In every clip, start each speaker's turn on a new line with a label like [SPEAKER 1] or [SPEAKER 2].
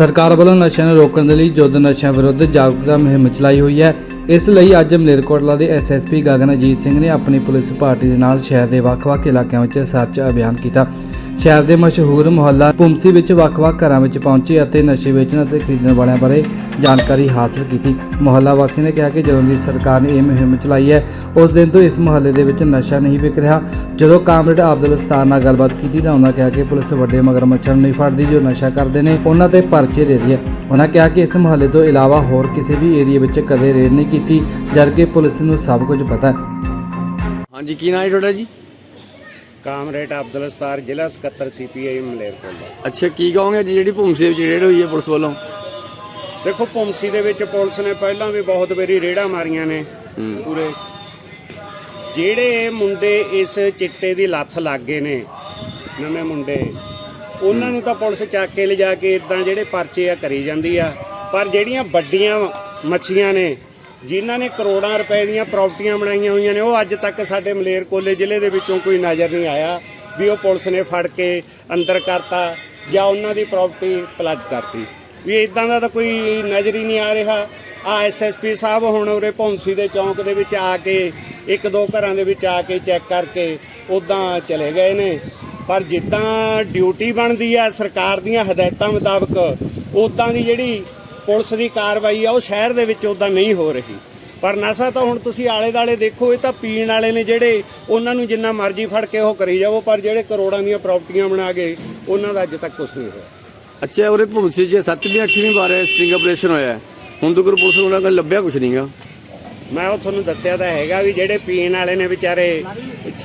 [SPEAKER 1] ਸਰਕਾਰ ਵੱਲੋਂ ਨਸ਼ਿਆਂ ਨੂੰ ਰੋਕਣ ਦੇ ਲਈ ਜੁੱਧ ਨਸ਼ਿਆਂ ਵਿਰੁੱਧ ਜਾਗਰੂਕਤਾ ਮੁਹਿੰਮ ਚਲਾਈ ਹੋਈ ਹੈ। ਇਸ ਲਈ ਅੱਜ ਮਲੇਰਕੋਟਲਾ ਦੇ ਐਸਐਸਪੀ ਗਗਨਜੀਤ ਸਿੰਘ ਨੇ ਆਪਣੀ ਪੁਲਿਸ ਪਾਰਟੀ ਦੇ ਨਾਲ ਸ਼ਹਿਰ ਦੇ ਵੱਖ-ਵੱਖ ਇਲਾਕਿਆਂ ਵਿੱਚ ਸਰਚ ਅਭਿਆਨ ਕੀਤਾ। ਸ਼ਹਿਰ ਦੇ ਮਸ਼ਹੂਰ ਮੁਹੱਲਾ ਪੁੰਸੀ ਵਿੱਚ ਵੱਖ-ਵੱਖ ਘਰਾਂ ਵਿੱਚ ਪਹੁੰਚੇ ਅਤੇ ਨਸ਼ੇ ਵੇਚਣ ਅਤੇ ਖਰੀਦਣ ਵਾਲਿਆਂ ਬਾਰੇ ਜਾਣਕਾਰੀ ਹਾਸਲ ਕੀਤੀ। ਮੁਹੱਲਾ ਵਾਸੀ ਨੇ ਕਿਹਾ ਕਿ ਜਦੋਂ ਦੀ ਸਰਕਾਰ ਨੇ ਇਹ ਮੁਹਿੰਮ ਚਲਾਈ ਹੈ, ਉਸ ਦਿਨ ਤੋਂ ਇਸ ਮੁਹੱਲੇ ਦੇ ਵਿੱਚ ਨਸ਼ਾ ਨਹੀਂ ਵਿਕ ਰਿਹਾ। ਜਦੋਂ ਕਾਮਰੇਡ ਅਬਦੁਲ ਸਤਾਰ ਨਾਲ ਗੱਲਬਾਤ ਕੀਤੀ ਤਾਂ ਉਹਨਾਂ ਕਿਹਾ ਕਿ ਪੁਲਿਸ ਵੱਡੇ ਮਗਰਮੱਛਾਂ ਨੂੰ ਨਹੀਂ ਫੜਦੀ ਜੋ ਨਸ਼ਾ ਕਰਦੇ ਨੇ, ਉਹਨਾਂ ਤੇ ਪਰਚੇ ਦੇ ਰਹੀ ਹੈ। ਉਹਨਾਂ ਕਿਹਾ ਕਿ ਇਸ ਮੁਹੱਲੇ ਤੋਂ ਇਲਾਵਾ ਹੋਰ ਕਿਸੇ ਵੀ ਏਰੀਆ ਵਿੱਚ ਕਦੇ ਰੇਡ ਨਹੀਂ ਕੀਤੀ, ਜਦਕਿ ਪੁਲਿਸ ਨੂੰ ਸਭ ਕੁਝ ਪਤਾ ਹੈ।
[SPEAKER 2] ਹਾਂਜੀ, ਕੀ ਨਾਂ ਹੈ ਤੁਹਾਡਾ ਜੀ?
[SPEAKER 3] ਕਾਮਰੇਡ ਅਬਦੁਲ ਸਤਾਰ ਜ਼ਿਲ੍ਹਾ ਸਕੱਤਰ ਸੀਪੀਆਈ ਮਲੇਰਕੋਟਲਾ
[SPEAKER 2] ਅੱਛਾ ਕੀ ਕਹੋਗੇ ਜੀ ਜਿਹੜੀ ਭੂਮਸੀ ਵਿੱਚ ਰੇਡ ਹੋਈ ਹੈ ਪੁਲਿਸ ਵੱਲੋਂ?
[SPEAKER 3] ਦੇਖੋ ਪੁੰਸੀ ਦੇ ਵਿੱਚ ਪੁਲਿਸ ਨੇ ਪਹਿਲਾਂ ਵੀ ਬਹੁਤ ਵਾਰੀ ਰੇੜਾਂ ਮਾਰੀਆਂ ਨੇ। ਪੂਰੇ। ਜਿਹੜੇ ਮੁੰਡੇ ਇਸ ਚਿੱਟੇ ਦੀ ਲੱਥ ਲੱਗ ਗਏ ਨੇ ਨਵੇਂ ਮੁੰਡੇ ਉਹਨਾਂ ਨੂੰ ਤਾਂ ਪੁਲਿਸ ਚੱਕ ਕੇ ਲਿਜਾ ਕੇ ਇਦਾਂ ਜਿਹੜੇ ਪਰਚੇ ਆ ਕਰੀ ਜਾਂਦੀ ਆ। ਪਰ ਜਿਹੜੀਆਂ ਵੱਡੀਆਂ ਮੱਛੀਆਂ ਨੇ ਜਿਨ੍ਹਾਂ ਨੇ ਕਰੋੜਾਂ ਰੁਪਏ ਦੀਆਂ ਪ੍ਰਾਪਰਟੀਆਂ ਬਣਾਈਆਂ ਹੋਈਆਂ ਨੇ, ਉਹ ਅੱਜ ਤੱਕ ਸਾਡੇ ਮਲੇਰਕੋਟਲੇ ਜ਼ਿਲ੍ਹੇ ਦੇ ਵਿੱਚੋਂ ਕੋਈ ਨਜ਼ਰ ਨਹੀਂ ਆਇਆ ਵੀ ਉਹ ਪੁਲਿਸ ਨੇ ਫੜ ਕੇ ਅੰਦਰ ਕਰਤਾ ਜਾਂ ਉਹਨਾਂ ਦੀ ਪ੍ਰਾਪਰਟੀ ਪਲੱਜ ਕਰਤੀ। ਵੀ ਇਦਾਂ ਦਾ ਤਾਂ ਕੋਈ ਨਜ਼ਰ ਹੀ ਨਹੀਂ ਆ ਰਿਹਾ। ਆ ਐਸਐਸਪੀ ਸਾਹਿਬ ਹੁਣ ਉਰੇ ਭੌਂਸੀ ਦੇ ਚੌਂਕ ਦੇ ਵਿੱਚ ਆ ਕੇ, ਇੱਕ ਦੋ ਘਰਾਂ ਦੇ ਵਿੱਚ ਆ ਕੇ ਚੈੱਕ ਕਰਕੇ ਉਦਾਂ ਚਲੇ ਗਏ ਨੇ। ਪਰ ਜਿੱਦਾਂ ਡਿਊਟੀ ਬਣਦੀ ਆ, ਸਰਕਾਰ ਦੀਆਂ ਹਦਾਇਤਾਂ ਮੁਤਾਬਕ ਉਦਾਂ ਦੀ ਜਿਹੜੀ ਪੁਲਿਸ ਦੀ ਕਾਰਵਾਈ ਆ ਉਹ ਸ਼ਹਿਰ ਦੇ ਵਿੱਚ ਉਦਾਂ ਨਹੀਂ ਹੋ ਰਹੀ। ਪਰ ਨਸ਼ਾ ਤਾਂ ਹੁਣ ਤੁਸੀਂ ਆਲੇ ਦਾਲੇ ਦੇਖੋ ਇਹ ਤਾਂ ਪੀਣ ਵਾਲੇ ਨੇ ਜਿਹੜੇ ਉਹਨਾਂ ਨੂੰ ਜਿੰਨਾ ਮਰਜ਼ੀ ਫੜ ਕੇ ਉਹ ਕਰੀ ਜਾਵੋ ਪਰ ਜਿਹੜੇ ਕਰੋੜਾਂ ਦੀਆਂ ਪ੍ਰਾਪਰਟੀਆਂ ਬਣਾ ਗਏ ਉਹਨਾਂ ਦਾ ਅੱਜ ਤੱਕ ਕੁਝ ਨਹੀਂ ਹੋਇਆ।
[SPEAKER 2] ਅੱਛਾ ਉਰੇ ਭੂਮਸੀ 'ਚ ਸੱਤਵੀਂ ਅੱਠਵੀਂ ਵਾਰ ਸਟਿੰਗ ਆਪਰੇਸ਼ਨ ਹੋਇਆ। ਹੈ। ਹੁਣ ਤੱਕ ਪੁਲਿਸ ਨੂੰ ਉਹਨਾਂ ਕੋਲ ਲੱਭਿਆ ਕੁਝ ਨਹੀਂਗਾ
[SPEAKER 3] ਮੈਂ ਉਹ ਤੁਹਾਨੂੰ ਦੱਸਿਆ ਤਾਂ ਹੈਗਾ ਵੀ ਜਿਹੜੇ ਪੀਣ ਵਾਲੇ ਨੇ ਵਿਚਾਰੇ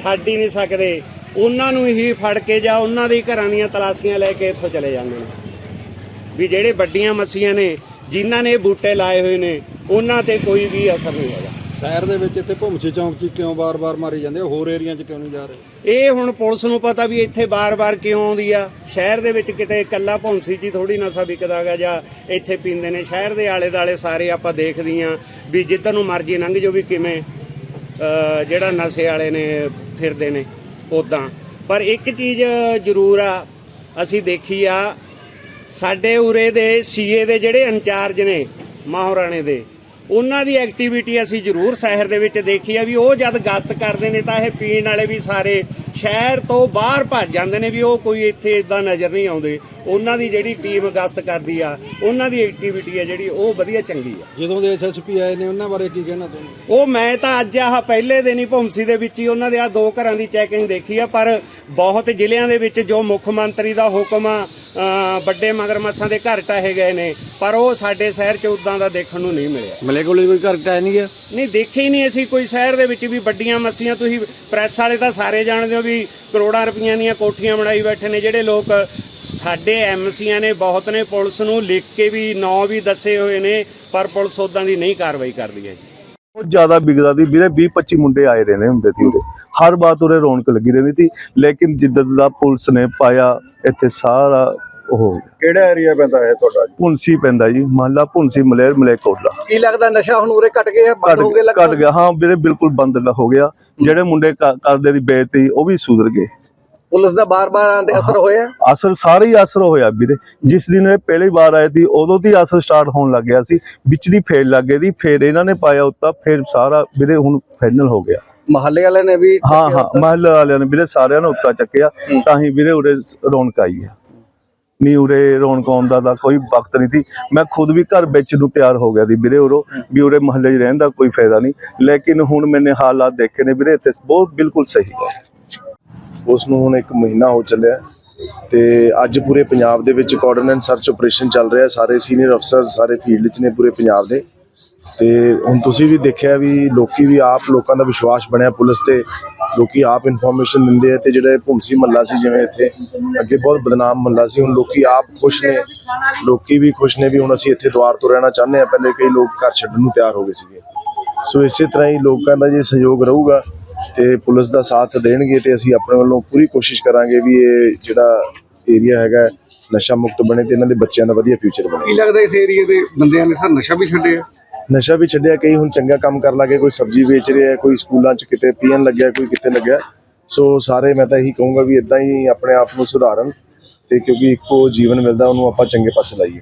[SPEAKER 3] ਛੱਡ ਹੀ ਨਹੀਂ ਸਕਦੇ। ਉਹਨਾਂ ਨੂੰ ਹੀ ਫੜ ਕੇ ਜਾਂ ਉਹਨਾਂ ਦੇ ਘਰਾਂ ਦੀਆਂ ਤਲਾਸ਼ੀਆਂ ਲੈ ਕੇ ਇੱਥੋਂ ਚਲੇ ਜਾਂਦੇ ਨੇ। ਵੀ ਜਿਹੜੇ ਵੱਡੀਆਂ ਮੱਛੀਆਂ ਨੇ ਜਿਨ੍ਹਾਂ ਨੇ ਬੂਟੇ ਲਾਏ ਹੋਏ ਨੇ ਉਹਨਾਂ ਤੇ ਕੋਈ ਵੀ ਅਸਰ ਨਹੀਂ ਹੈਗਾ।
[SPEAKER 4] ਸ਼ਹਿਰ ਦੇ ਵਿੱਚ ਇੱਥੇ ਭੁੰਮਸੀ ਚੌਂਕ 'ਚ ਕਿਉਂ ਬਾਰ-ਬਾਰ ਮਾਰੀ ਜਾਂਦੇ ਆ? ਹੋਰ ਏਰੀਆ 'ਚ ਕਿਉਂ ਨਹੀਂ ਜਾ ਰਹੇ?
[SPEAKER 3] ਇਹ ਹੁਣ ਪੁਲਿਸ ਨੂੰ ਪਤਾ ਵੀ ਇੱਥੇ ਬਾਰ-ਬਾਰ ਕਿਉਂ ਆਉਂਦੀ ਆ। ਸ਼ਹਿਰ ਦੇ ਵਿੱਚ ਕਿਤੇ ਇਕੱਲਾ ਭੌਂਸੀ 'ਚ ਹੀ ਥੋੜੀ ਨਸ਼ਾ ਵਿਕਦਾਗਾ ਜਾਂ ਇੱਥੇ ਪੀਂਦੇ ਨੇ। ਸ਼ਹਿਰ ਦੇ ਆਲੇ-ਦਾਲੇ ਸਾਰੇ ਆਪਾਂ ਦੇਖਦੇ ਆ ਵੀ ਜਿੱਧਰ ਨੂੰ ਮਰਜ਼ੀ ਲੰਘ ਜੋ ਵੀ ਕਿਵੇਂ ਜਿਹੜਾ ਨਸ਼ੇ ਵਾਲੇ ਨੇ ਫਿਰਦੇ ਨੇ ਉਦਾਂ ਪਰ ਇੱਕ ਚੀਜ਼ ਜ਼ਰੂਰ ਆ ਅਸੀਂ ਦੇਖੀ ਆ ਸਾਡੇ ਉਰੇ ਦੇ ਸੀਏ ਦੇ ਜਿਹੜੇ ਇੰਚਾਰਜ ਨੇ ਮਾਹੌਰਾਣੇ ਦੇ ਉਹਨਾਂ ਦੀ ਐਕਟੀਵਿਟੀ ਅਸੀਂ ਜ਼ਰੂਰ ਸ਼ਹਿਰ ਦੇ ਵਿੱਚ ਦੇਖੀ ਆ ਵੀ ਉਹ ਜਦ ਗਸ਼ਤ ਕਰਦੇ ਨੇ ਤਾਂ ਇਹ ਪੀਣ ਵਾਲੇ ਵੀ ਸਾਰੇ ਸ਼ਹਿਰ ਤੋਂ ਬਾਹਰ ਭੱਜ ਜਾਂਦੇ ਨੇ ਵੀ ਉਹ ਕੋਈ ਇੱਥੇ ਇਦਾਂ ਨਜ਼ਰ ਨਹੀਂ ਆਉਂਦੇ। ਉਹਨਾਂ ਦੀ ਜਿਹੜੀ ਟੀਮ ਗਸ਼ਤ ਕਰਦੀ ਆ ਉਹਨਾਂ ਦੀ ਐਕਟੀਵਿਟੀ ਆ ਜਿਹੜੀ ਉਹ ਵਧੀਆ ਚੰਗੀ ਆ।
[SPEAKER 4] ਜਦੋਂ ਦੇ ਐਸਐਸਪੀ ਆਏ ਨੇ ਉਹਨਾਂ ਬਾਰੇ ਕੀ ਕਹਿਣਾ ਤੁਹਾਨੂੰ?
[SPEAKER 3] ਉਹ ਮੈਂ ਤਾਂ ਅੱਜ ਆਹ ਪਹਿਲੇ ਦਿਨ ਹੀ ਭੌਂਸੀ ਦੇ ਵਿੱਚ ਹੀ ਉਹਨਾਂ ਦੇ ਆ ਦੋ ਘਰਾਂ ਦੀ ਚੈਕਿੰਗ ਦੇਖੀ ਆ ਪਰ ਬਹੁਤ ਜ਼ਿਲ੍ਹਿਆਂ ਦੇ ਵਿੱਚ ਜੋ ਮੁੱਖ ਮੰਤਰੀ ਦਾ ਹੁਕਮ ਆ ਵੱਡੇ ਮਗਰਮੱਛਾਂ ਦੇ ਘਰ ਢਾਹੇ ਗਏ ਨੇ ਪਰ ਉਹ ਸਾਡੇ ਸ਼ਹਿਰ 'ਚ ਉਦਾਂ ਦਾ ਦੇਖਣ ਨੂੰ ਨਹੀਂ ਮਿਲਿਆ।
[SPEAKER 2] ਮਲੇ ਕੋਲ ਕੋਈ ਘਰ ਟਾਇਆ ਨਹੀਂ ਗਿਆ?
[SPEAKER 3] ਨਹੀਂ ਦੇਖੇ ਹੀ ਨਹੀਂ ਅਸੀਂ ਕੋਈ ਸ਼ਹਿਰ ਦੇ ਵਿੱਚ ਵੀ ਵੱਡੀਆਂ ਮੱਛੀਆਂ ਤੁਸੀਂ ਪ੍ਰੈਸ ਵਾਲੇ ਤਾਂ ਸਾਰੇ ਜਾਣਦੇ ਹੋ ਵੀ ਕਰੋੜਾਂ ਰੁਪਈਆਂ ਦੀਆਂ ਕੋਠੀਆਂ ਬਣਾਈ ਬੈਠੇ ਨੇ ਜਿਹੜੇ ਲੋਕ ਸਾਡੇ ਐਮਸੀਆਂ ਨੇ ਬਹੁਤ ਨੇ ਪੁਲਿਸ ਨੂੰ ਲਿਖ ਕੇ ਵੀ ਨਾਂ ਵੀ ਦੱਸੇ ਹੋਏ ਨੇ ਪਰ ਪੁਲਿਸ ਉਦਾਂ ਦੀ ਨਹੀਂ ਕਾਰਵਾਈ ਕਰਦੀ ਹੈ
[SPEAKER 5] ਬਹੁਤ ਜ਼ਿਆਦਾ ਵਿਗਦਾ ਦੀ ਵੀਰੇ 20 25 ਮੁੰਡੇ ਆਏ ਰਹਿੰਦੇ ਹੁੰਦੇ ਸੀ ਉਰੇ। ਹਰ ਬਾਤ ਉਰੇ ਰੌਣਕ ਲੱਗੀ ਰਹਿੰਦੀ ਸੀ। ਲੇਕਿਨ ਜਿੱਦਾਂ ਦਾ ਪੁਲਿਸ ਨੇ ਪਾਇਆ ਇੱਥੇ ਸਾਰਾ ਉਹ
[SPEAKER 4] ਕਿਹੜਾ ਏਰੀਆ ਪੈਂਦਾ ਹੈ ਤੁਹਾਡਾ
[SPEAKER 5] ਪੁੰਸੀ ਪੈਂਦਾ ਜੀ ਮਹੱਲਾ ਪੁੰਸੀ ਮਲੇਰ ਮਲੇਕੋਟਲਾ।
[SPEAKER 1] ਕੀ ਲੱਗਦਾ ਨਸ਼ਾ ਹੁਣ ਉਰੇ ਘਟ ਗਿਆ
[SPEAKER 5] ਘਟ ਘਟ ਗਿਆ। ਹਾਂ ਵੀਰੇ ਬਿਲਕੁਲ ਬੰਦ ਲ- ਹੋ ਗਿਆ। ਜਿਹੜੇ ਮੁੰਡੇ ਕਰਦੇ ਦੀ ਬੇਇੱਜ਼ਤੀ ਉਹ ਵੀ ਸੁਧਰ ਗਏ।
[SPEAKER 1] ਪੁਲਿਸ ਦਾ ਬਾਰ-ਬਾਰ ਤੇ ਅਸਰ ਹੋਇਆ?
[SPEAKER 5] ਅਸਰ ਸਾਰੇ ਹੀ ਅਸਰ ਹੋਇਆ ਵੀਰੇ। ਜਿਸ ਦਿਨ ਇਹ ਪਹਿਲੀ ਵਾਰ ਆਏ ਸੀ ਉਦੋਂ ਦੀ ਅਸਰ ਸਟਾਰਟ ਹੋਣ ਲੱਗ ਗਿਆ ਸੀ। ਵਿੱਚ ਦੀ ਫੇਰ ਲੱਗ ਗਈ ਦੀ ਫੇਰ ਇਹਨਾਂ ਨੇ ਪਾਇਆ ਉੱਤਾ ਫੇਰ ਸਾਰਾ ਵੀਰੇ ਹੁਣ ਫਾਈਨਲ ਹੋ ਗਿਆ।
[SPEAKER 1] ਮਹੱਲੇ ਵਾਲੇ ਨੇ ਵੀ
[SPEAKER 5] ਹਾਂ ਹਾਂ ਮਹੱਲੇ ਵਾਲਿਆਂ ਨੇ ਵੀਰੇ ਸਾਰਿਆਂ ਨੇ ਉੱਤਾ ਚੱਕਿਆ। ਤਾਂ ਹੀ ਵੀਰੇ ਉਰੇ ਰੌਣਕ ਆਈ ਆ। ਨਹੀਂ ਉਰੇ ਰੌਣਕ ਆਉਣ ਦਾ ਕੋਈ ਵਕਤ ਨਹੀਂ ਸੀ। ਮੈਂ ਖੁਦ ਵੀ ਘਰ ਵਿੱਚ ਨੂੰ ਤਿਆਰ ਹੋ ਗਿਆ ਸੀ ਵੀਰੇ ਉਰੋਂ ਵੀ ਉਰੇ ਮਹੱਲੇ 'ਚ ਰਹਿਣ ਦਾ ਕੋਈ ਫਾਇਦਾ ਨਹੀਂ। ਲੇਕਿਨ ਹੁਣ ਮੈਨੇ ਹਾਲਾਤ ਦੇਖੇ ਨੇ ਵੀਰੇ ਇੱਥੇ ਬਹੁਤ ਬਿਲਕੁਲ ਸਹੀ ਹੈ।
[SPEAKER 6] ਉਸ ਨੂੰ ਹੁਣ ਇੱਕ ਮਹੀਨਾ ਹੋ ਚੱਲਿਆ ਤੇ ਅੱਜ ਪੂਰੇ ਪੰਜਾਬ ਦੇ ਵਿੱਚ ਕੋਆਰਡੀਨੇਟ ਸਰਚ ਆਪਰੇਸ਼ਨ ਚੱਲ ਰਿਹਾ ਸਾਰੇ ਸੀਨੀਅਰ ਅਫਸਰ ਸਾਰੇ ਫੀਲਡ 'ਚ ਨੇ ਪੂਰੇ ਪੰਜਾਬ ਦੇ। ਤੇ ਹੁਣ ਤੁਸੀਂ ਵੀ ਦੇਖਿਆ ਵੀ ਲੋਕੀ ਵੀ ਆਪ ਲੋਕਾਂ ਦਾ ਵਿਸ਼ਵਾਸ ਬਣਿਆ ਪੁਲਿਸ ਤੇ। ਲੋਕੀ ਆਪ ਇਨਫੋਰਮੇਸ਼ਨ ਦਿੰਦੇ ਆ ਤੇ ਜਿਹੜੇ ਭੁੰਸੀ ਮੱਲਾ ਸੀ, ਜਿਵੇਂ ਇੱਥੇ ਅੱਗੇ ਬਹੁਤ ਬਦਨਾਮ ਮੱਲਾ ਸੀ, ਹੁਣ ਲੋਕੀ ਆਪ ਖੁਸ਼ ਨੇ। ਲੋਕੀ ਵੀ ਖੁਸ਼ ਨੇ ਵੀ ਹੁਣ ਅਸੀਂ ਇੱਥੇ ਦੁਆਰ ਤੋਂ ਰਹਿਣਾ ਚਾਹੁੰਦੇ ਆ ਪਹਿਲੇ ਕਈ ਲੋਕ ਘਰ ਛੱਡਣ ਨੂੰ ਤਿਆਰ ਹੋ ਗਏ ਸੀਗੇ। ਸੋ ਇਸੇ ਤਰ੍ਹਾਂ ਹੀ ਲੋਕਾਂ ਦਾ ਜੇ ਸਹਿਯੋਗ ਰਹੂਗਾ ਤੇ ਪੁਲਿਸ ਦਾ ਸਾਥ ਦੇਣਗੇ ਤੇ ਅਸੀਂ ਆਪਣੇ ਵੱਲੋਂ ਪੂਰੀ ਕੋਸ਼ਿਸ਼ ਕਰਾਂਗੇ ਵੀ ਇਹ ਜਿਹੜਾ ਏਰੀਆ ਹੈਗਾ ਨਸ਼ਾ ਮੁਕਤ ਬਣੇ ਤੇ ਇਹਨਾਂ ਦੇ ਬੱਚਿਆਂ ਦਾ ਵਧੀਆ ਫਿਊਚਰ ਬਣੇ।
[SPEAKER 1] ਕੀ ਲੱਗਦਾ ਇਸ ਏਰੀਏ ਦੇ ਬੰਦਿਆਂ ਨੇ ਸਰ ਨਸ਼ਾ ਵੀ ਛੱਡਿਆ?
[SPEAKER 6] ਨਸ਼ਾ ਵੀ ਛੱਡਿਆ ਕਈ ਹੁਣ ਚੰਗਾ ਕੰਮ ਕਰਨ ਲੱਗੇ ਕੋਈ ਸਬਜ਼ੀ ਵੇਚ ਰਿਹਾ ਕੋਈ ਸਕੂਲਾਂ 'ਚ ਕਿਤੇ ਪੀਣ ਲੱਗਿਆ ਕੋਈ ਕਿਤੇ ਲੱਗਿਆ। ਸੋ ਸਾਰੇ ਮੈਂ ਤਾਂ ਇਹੀ ਕਹੂੰਗਾ ਵੀ ਇਦਾਂ ਹੀ ਆਪਣੇ ਆਪ ਨੂੰ ਸੁਧਾਰਨ ਤੇ ਕਿਉਂਕਿ ਇੱਕੋ ਜੀਵਨ ਮਿਲਦਾ ਉਹਨੂੰ ਆਪਾਂ ਚੰਗੇ ਪਾਸੇ ਲਾਈਏ।